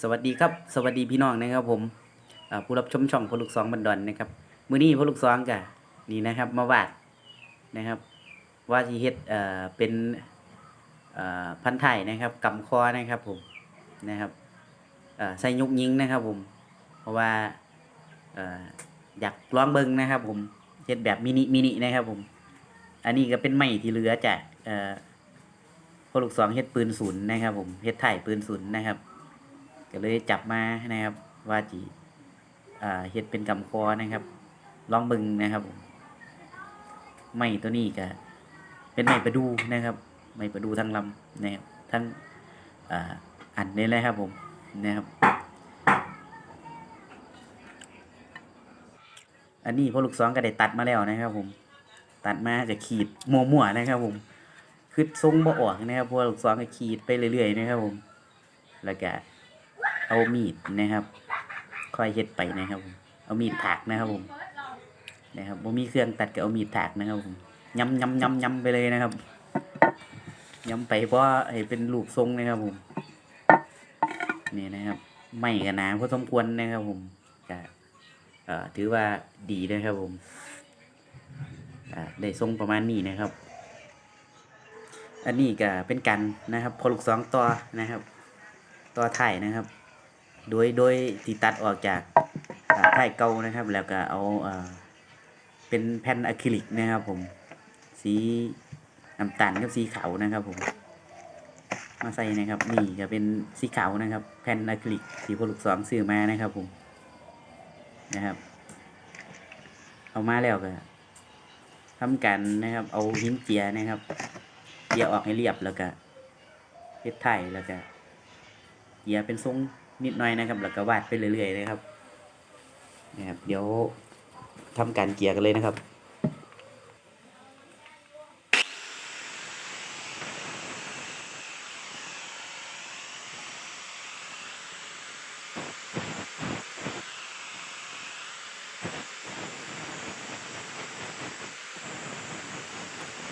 สวัสดีครับ สวัสดีพี่น้องนะครับผมผู้รับชมช่องพลุกสองบันดอนนะครับมือนี้พลุกสองกะนี่นะครับมาวาดนะครับว่าที่เฮ็ดเอ่อเป็นเอ่อพันไทยนะครับกำคอนะครับผมนะครับเอ่อใส่ยุกยิงนะครับผมเพราะว่าเอ่ออยากลองเบิงนะครับผมเฮ็ดแบบมินิมินินะครับผมอันนี้ก็เป็นไม้ที่เหลือจากเอ่อพลุกสองเฮ็ดปืนศูนย์นะครับผมเฮ็ดไทยปืนศูนย์นะครับ ก็เลยจับมานะครับ ว่าจีเฮ็ดเป็นกำคอนะครับ ลองเบิ่งนะครับไม้ตัวนี้ก็เป็นไม้ประดูนะครับ ไม้ประดูทั้งลำนะครับทั้งอันนี้เลยครับผมนะครับ อันนี้พอลูกสองก็ได้ตัดมาแล้วนะครับ ผม ตัดมาจะขีดมั่วๆนะครับ ผมคือทรงบ่ออกนะครับเพราะว่าลูกสองก็ขีดไปเรื่อยๆนะครับผมแล้วก็ เอามีดนะครับ ค่อยเฮ็ดไปนะครับผมเอามีดถากนะครับผมนะครับบ่มีเครื่องตัดก็เอามีดถากนะครับผมย้ำย้ำย้ำย้ำไปเลยนะครับย้ำไปเพราะให้เป็นรูปทรงนะครับผมนี่นะครับไม่กันนาพอสมควรนะครับผมก็เอ่อถือว่าดีนะครับผมอ่าได้ทรงประมาณนี้นะครับ อันนี้ก็เป็นกันนะครับ พอลูกสองต่อนะครับต่อถ่ายนะครับ โดยโดยที่ตัดออกจากอ่าถ่ายเก่านะครับ แล้วก็เอาเอ่อเป็นแผ่นอะคริลิกนะครับผม สีน้ำตาลกับสีขาวนะครับผม มาใส่นะครับนี่ก็เป็นสีขาวนะครับ แผ่นอะคริลิกที่พลูกสองซื้อมานะครับผมนะครับ เอามาแล้วก็ทำกันนะครับ เอาหินเจียนะครับเจียออกให้เรียบแล้วก็เฮ็ดไถ่แล้วก็เกียเป็นทรง นิดหน่อยนะครับแล้วก็วาดไปเรื่อยๆเลยครับนะครับ เดี๋ยวทำการเกียร์กันเลยนะครับ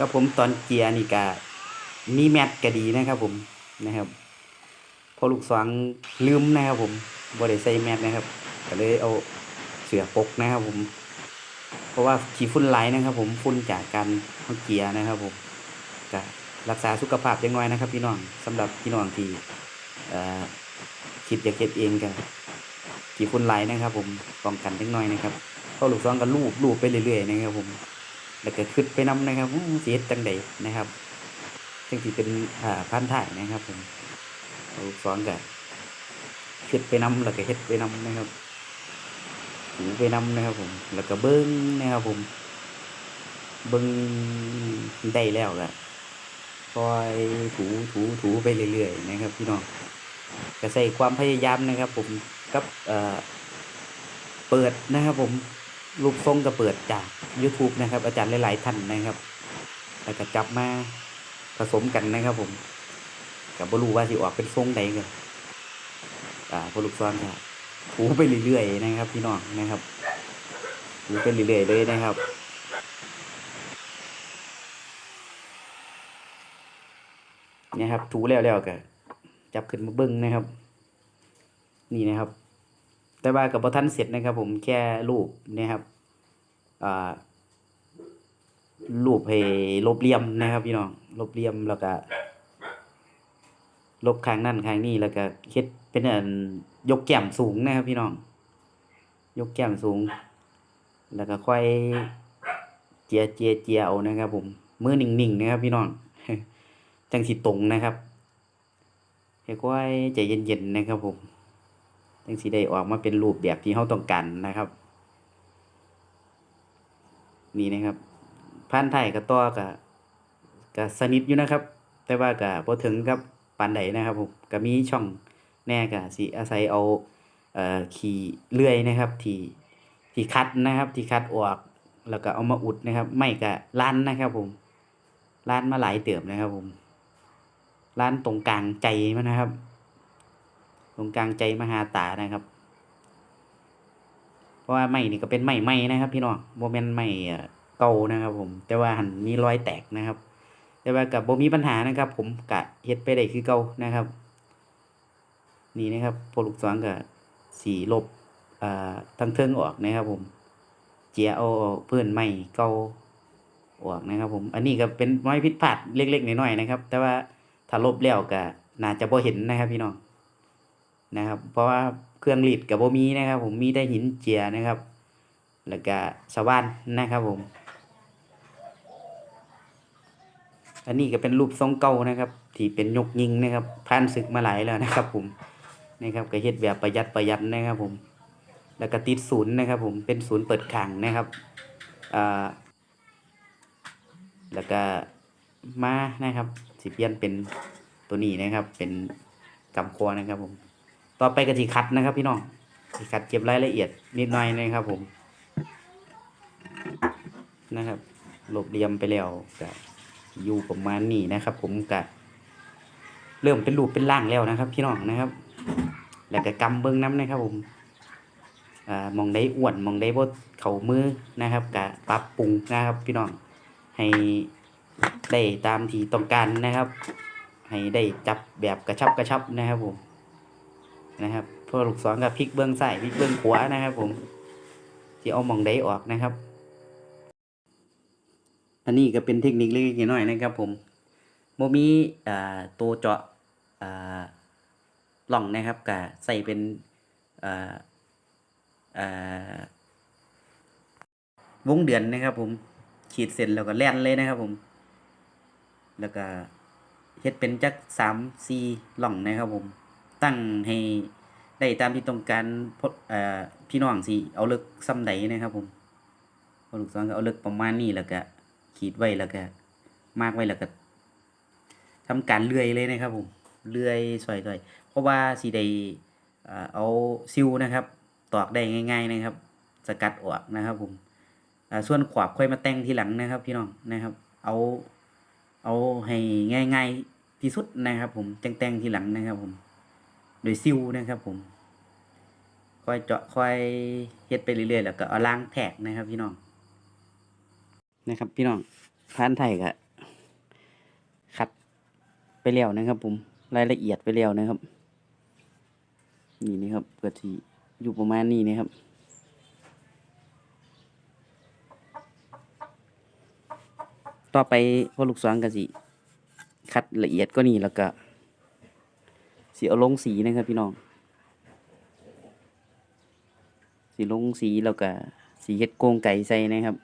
ครับผมตอนเกียร์นี่ก็มีแมทก็ดีนะครับผมนะครับ พอลูกสวางลืมนะครับผมบ่ได้ใส่แมสนะครับก็เลยเอาเสือปกนะครับผม เพราะว่าขี้ฝุ่นไหลนะครับ ผมฝุ่นจากการเอาเกียร์นะครับผมก็รักษาสุขภาพจังน้อยนะครับ พี่น้องสำหรับพี่น้องที่คิดอยากเก็บเองกันขี้ฝุ่นไหลนะครับ ผมป้องกันจังน้อยนะครับพอลูกสวางก็ลูบลูบไปเรื่อยๆนะครับ ผมแล้วก็ขึ้นไปนำนะครับอู้สิเฮ็ดจังใดนะครับจังสิเป็นอ่านถ่ายนะครับผม ลูกศรก็ขึ้นไปนำแล้วก็เฮ็ดไปนำนะครับถูไปนำนะครับผม แล้วก็เบิ้งนะครับผม เบิ้งได้แล้วก็คอยถูถูถูไปเรื่อยๆนะครับพี่น้องก็ใส่ความพยายามนะครับ ผมกับเอ่อเปิดนะครับ ผมรูปทรงก็เปิดจาก YouTube นะครับ อาจารย์หลาย ๆ ท่านนะครับ แล้วก็จับมาผสมกันนะครับผม กับ่รู้ว่าสิออกเป็นทรงใดกันอ่าพอลูกซ้อนก็ถูไปเรื่อยๆนะครับ พี่น้องนะครับถูไปเรื่อยๆเลยนะครับเนี่ยครับ ถูแล้วแล้วก็จับขึ้นมาเบิ้งนะครับ นี่นะครับ แต่ว่ากับพอท่านเสร็จนะครับ ผมแค่รูปนะครับอ่ารูปให้ลบเลี่ยมนะครับ พี่น้องลบเลี่ยมแล้วก็ ลบข้างนั่นข้างนี้แล้วก็เฮ็ดเป็นอันยกแก้มสูงนะครับพี่น้อง ยกแก้มสูง แล้วก็ค่อยเจียเจียเจียเอานะครับ ผมมือนิ่งๆนะครับ พี่น้องจังสิตรงนะครับให้ค่อยใจเย็นๆนะครับ ผมจังสิได้ออกมาเป็นรูปแบบที่เราต้องการนะครับ นี่นะครับพันไทยกับต่อกับกับสนิทอยู่นะครับ แต่ว่ากับพอถึงกับ ปานใดนะครับผมก็มีช่องแน่กับสิอาศัยเอาเอ่อขี่เลื่อยนะครับที่ที่คัดนะครับที่คัดออกแล้วก็เอามาอุดนะครับ ไม่ก็ล้านนะครับผมล้านมาหลายเติบนะครับผมล้านตรงกลางใจมันนะครับ ตรงกลางใจมหาตานะครับ เพราะว่าไม้นี่ก็เป็นไม้ใหม่นะครับ พี่น้องโมเมนไม่เก่านะครับ ผม แต่ว่าหันมีรอยแตกนะครับ แต่ว่ากับบ่มีปัญหานะครับ ผมกะเฮ็ดไปได้คือเก่านะครับ นี่นะครับพอลูกศรก็สีลบอ่าทั้งเทิงออกนะครับ ผม เจียเอาเพื่อนไม้เก่าออกนะครับ ผม อันนี้ก็เป็นไม้ผิดพลาดเล็ก ๆน้อยๆนะครับ แต่ว่าถ้าลบแล้วก็น่าจะบ่เห็นนะครับพี่น้องนะครับ เพราะว่าเครื่องรีดกับบ่มีนะครับ ผมมีได้หินเจียนะครับ แล้วก็สว่านนะครับผม อันนี้ก็เป็นรูปทรงเก่านะครับ ที่เป็นยกยิงนะครับผ่านศึกมาหลายแล้วนะครับ ผมนะครับก็เฮ็ดแบบประหยัดประหยัดนะครับ ผม แล้วก็ติดศูนย์นะครับ ผมเป็นศูนย์เปิดขังนะครับอ่าแล้วก็มานะครับสิเปลี่ยนเป็นตัวนี้นะครับ เป็นกำครัวนะครับผม ต่อไปก็สิคัดนะครับ พี่น้องสิคัดเก็บรายละเอียดนิดหน่อยนะครับ ผม นะครับหลบเหลี่ยมไปแล้วก็ อยู่ประมาณนี้นะครับ ผมก็เริ่มเป็นรูปเป็นร่างแล้วนะครับ พี่น้องนะครับ แล้วก็กำเบิ้งน้ำนะครับ ผมอ่ามองได้อ้วนมองได้บ่เข่ามือนะครับกะปรับปรุงนะครับ พี่น้องให้ได้ตามที่ต้องการนะครับ ให้ได้จับแบบกระชับกระชับนะครับผมนะครับพอลูกศรกับพลิกเบื้องซ้ายพลิกเบื้องขวานะครับ ผมที่เอามองได้ออกนะครับ อันนี้ก็เป็นเทคนิคเล็กๆน้อยๆนะครับผมโมมีอ่าตัวเจาะอ่าหล่องนะครับกะใส่เป็นอ่าอ่าวงเดือนนะครับ ผมขีดเส้นแล้วก็แล่นเลยนะครับ ผม แล้วก็เฮ็ดเป็นจักสามสี่หล่องนะครับผม ตั้งให้ได้ตามที่ต้องการพพี่น้องสิเอาเลิกซ้ำใดนะครับ ผมพอลูกศรก็เอาเลิกประมาณนี้แล้วก็ ขีดไว้แล้วก็มากไว้แล้วก็ทำการเลื่อยเลยนะครับผมเลื่อยสวยๆเพราะว่าสิได้เอาซิวนะครับ ตอกได้ง่าย ๆนะครับ สกัดออกนะครับผมส่วนขวบค่อยมาแต่งทีหลังนะครับ พี่น้องนะครับ เอาเอาให้ง่าย ๆที่สุดนะครับ ผมแต่งแต่งทีหลังนะครับ ผม โดยซิวนะครับผมค่อยเจาะค่อยเฮ็ดไปเรื่อยๆแล้วก็เอาล้างแท็กนะครับ พี่น้อง นะครับ พี่น้องพานไทยก็ขัดไปแล้วนะครับ ผมรายละเอียดไปแล้วนะครับ นี่นะครับเกิดที่อยู่ประมาณนี้นะครับต่อไปพอลูกศรก็สิคัดละเอียดก็นี่แล้วก็สีเอาลงสีนะครับพี่น้องสีลงสีแล้วก็สีเฮ็ดโกงไก่ใส่นะครับ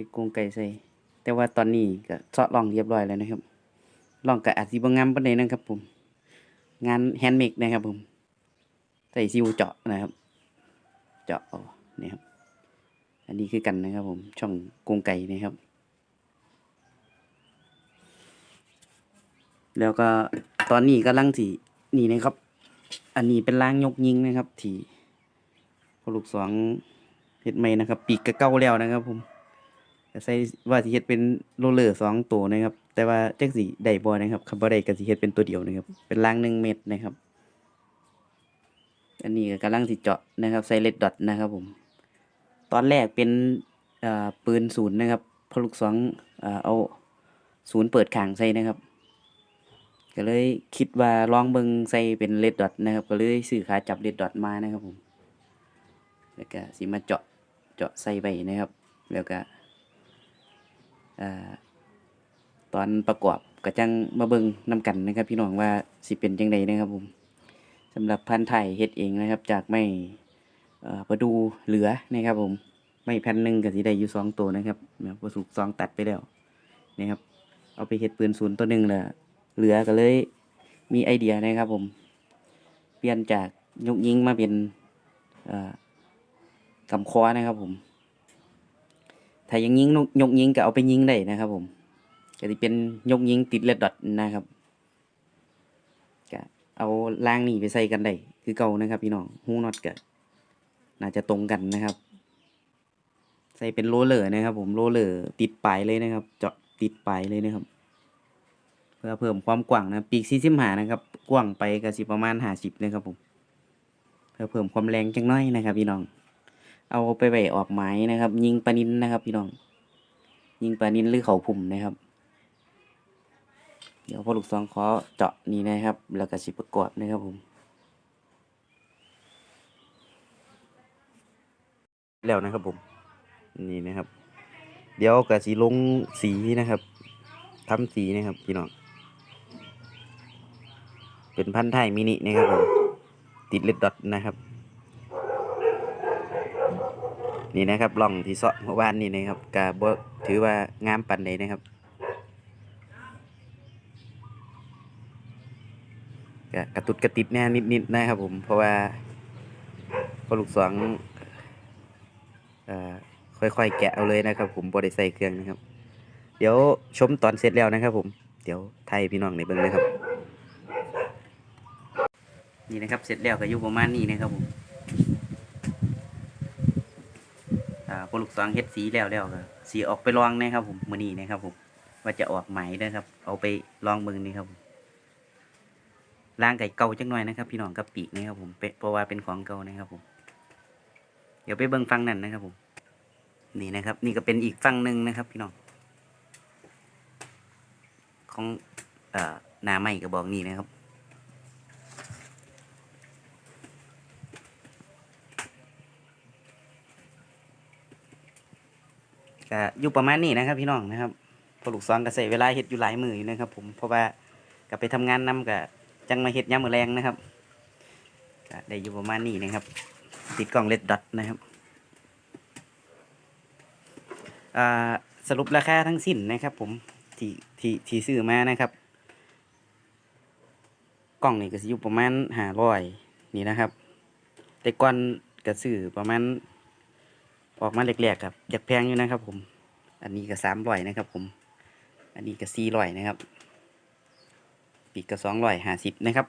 เฮ็ดโกงไก่ใส่ แต่ว่าตอนนี้ก็เซาะร่องเรียบร้อยแล้วนะครับร่องก็อาจสิบ่งามปานใดนะครับผม งานแฮนด์เมดนะครับผมใส่ซิวเจาะนะครับ เจาะเอานี่ครับ อันนี้คือกันนะครับผม ช่องกรงไก่นะครับ แล้วก็ตอนนี้กำลังที่นี่นะครับ อันนี้เป็นล้างยกยิงนะครับ ที่พลูกสองเฮ็ดใหม่นะครับ ปีกกระเก้าแล้วนะครับผม ใส่ว่าสิเฮ็ดเป็นโรลเลอร์สองตัวนะครับ แต่ว่าจักสิได้บ่นะครับคันบ่ได้ก็สิเฮ็ดเป็นตัวเดียวนะครับ เป็นล้างหนึ่งเม็ดนะครับ อันนี้ก็กำลังสิเจาะนะครับ ใส่เลดดอทนะครับผม ตอนแรกเป็นเอ่อปืนศูนย์นะครับพอลูกสองเออเอาศูนย์เปิดขางใส่นะครับ ก็เลยคิดว่าลองเบิงใส่เป็นเลดดอทนะครับ ก็เลยซื้อขาจับเลดดอทมานะครับผม แล้วก็สิมาเจาะเจาะใส่ไปนะครับ แล้วก็ ตอนประกอบก็จังมาเบิงนํกันนะครับ พี่น้องว่าสิเป็นจังไดนะครับผมสำหรับพันไทยเฮ็ดเองนะครับ จากไม่ประดูเหลือนะครับ ผมไม้แผ่นหนึ่งก็สิได้อยู่สองตัวนะครับเนี่ยบ่สุกสองตัดไปแล้วนะครับ เอาไปเฮ็ดปืนศูนย์ตัวหนึ่งแล้วเหลือก็เลยมีไอเดียนะครับ ผม เปลี่ยนจากยกยิงมาเป็นกำคอนะครับผม ถ้ายังยิงยกยิงก็เอาไปยิงได้นะครับ ผมก็จะเป็นยกยิงติดเลดดอทนะครับก็เอาล่างนี่ไปใส่กันได้คือเก่านะครับพี่น้องหูน็อตก็น่าจะตรงกันนะครับ ใส่เป็นโรเลอร์นะครับ ผมโรเลอร์ติดปลายเลยนะครับ เจาะติดปลายเลยนะครับ เพื่อเพิ่มความกว้างนะปีกสี่สิบหานะครับ กว้างไปก็สิประมาณห้าสิบนะครับผมเพื่อเพิ่มความแรงจังน้อยนะครับพี่น้อง เอาไปไว้ออกไม้นะครับ ยิงปลานินนะครับ พี่น้อง ยิงปลานินหรือเขาพุ่มนะครับ เดี๋ยวพอลูกซองขอเจาะนี่นะครับ แล้วก็สิประกอบนะครับผมแล้วนะครับผมนี่นะครับ เดี๋ยวก็สิลงสีนะครับทำสีนะครับพี่น้องเป็นพันธุ์ไทยมินินะครับผมติดเล็ดดอทนะครับ นี่นะครับล่องที่เสาะเมื่อวานนี่นะครับกาบถือว่างามปันใดนะครับกกระตุดกระติดแน่นิดๆนะครับผมเพราะว่าพอลูกสองอ่อค่อยๆแกะเอาเลยนะครับ ผมบริใส่เครื่องนะครับ เดี๋ยวชมตอนเสร็จแล้วนะครับ ผมเดี๋ยวไทยพี่น้องในเบิ้งนะครับ นี่นะครับเสร็จแล้วก็อยู่ประมาณนี้นะครับผม อ่า พอลูกสองเฮ็ดสีแล้วแล้วก็สีออกไปลองนะครับ ผมมือนี้นะครับ ผม ว่าจะออกไหมนะครับ เอาไปลองเบิ่งนี่ครับผมล้างไก่เก่าจังหน่อยนะครับ พี่น้องกับปีกนะครับ ผมเป็นเพราะว่าเป็นของเก่านะครับ ผม เดี๋ยวไปเบิ่งฟังนั่นนะครับ ผม นี่นะครับ นี่ก็เป็นอีกฟังหนึ่งนะครับ พี่น้องของอ่อหน้าไม้กระบอกนี่นะครับ ก็อยู่ประมาณนี้นะครับ พี่น้องนะครับพอลูกซองก็ใส่เวลาเฮ็ดอยู่หลายมืออยู่นะครับผมเพราะว่าก็ไปทำงานนํก็จังมาเฮ็ดยามมื้อแรงนะครับก็ได้อยู่ประมาณนี้นะครับ ติดกล้องเลดดอทนะครับสรุปราคาทั้งสิ้นนะครับ ผมที่ที่ที่ซื้อมานะครับกล้องนี่ก็สิอยู่ประมาณ500นี่นะครับ แต่ก่อนก็ซื้อประมาณ ออกมาเล็กๆครับอยากแพงอยู่นะครับ ผม อันนี้ก็สามร้อยนะครับ ผม อันนี้ก็สี่ร้อยนะครับ ปีกก็สองร้อยห้าสิบนะครับ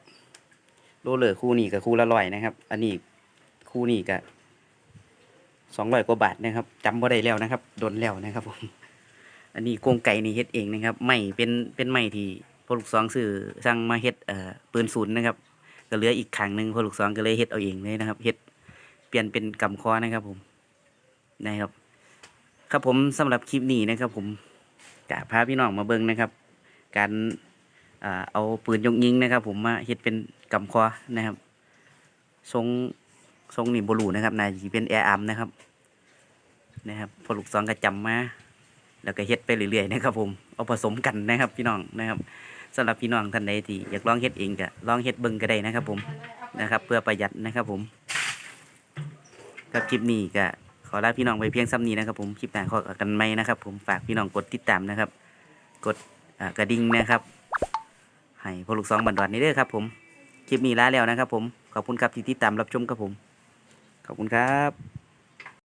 โรเลอร์คู่นี้ก็คู่ละร้อยนะครับ อันนี้คู่นี้ก็สองร้อยกว่าบาทนะครับจำบ่ได้แล้วนะครับโดนแล้วนะครับ ผม อันนี้โกรงไก่นี่เฮ็ดเองนะครับไม่เป็นเป็นไม้ที่พอลูกสองซื้อสั่งมาเฮ็ดเอ่อปืนศูนย์นะครับ ก็เหลืออีกขังหนึ่งพอลูกสองก็เลยเฮ็ดเอาเองเลยนะครับเฮ็ดเปลี่ยนเป็นกำคอนะครับผม นะครับ ครับผมสำหรับคลิปนี้นะครับ ผมกะพาพี่น้องมาเบิ่งนะครับ การเอาปืนยกยิงนะครับ ผมมาเฮ็ดเป็นกำคอนะครับ ทรงทรงนี่บลูนะครับนายเป็นแอร์อาร์มนะครับ นะครับพอลูกซองก็จำมาแล้วก็เฮ็ดไปเรื่อยๆนะครับ ผมเอาผสมกันนะครับ พี่น้องนะครับสำหรับพี่น้องท่านใดที่อยากลองเฮ็ดเองก็ลองเฮ็ดเบิ่งก็ได้นะครับ ผมนะครับ เพื่อประหยัดนะครับ ผมกับคลิปนี้ก็ ขอลาพี่น้องไปเพียงซ้ำนี้นะครับผมคลิปหน้าขอกันไหมนะครับ ผมฝากพี่น้องกดติดตามนะครับ กดกระดิ่งนะครับให้พอลูกสองบันดอนนี้เด้อครับ ผมคลิปนี้ลาแล้วนะครับ ผมขอบคุณครับที่ติดตามรับชมครับผม ขอบคุณครับ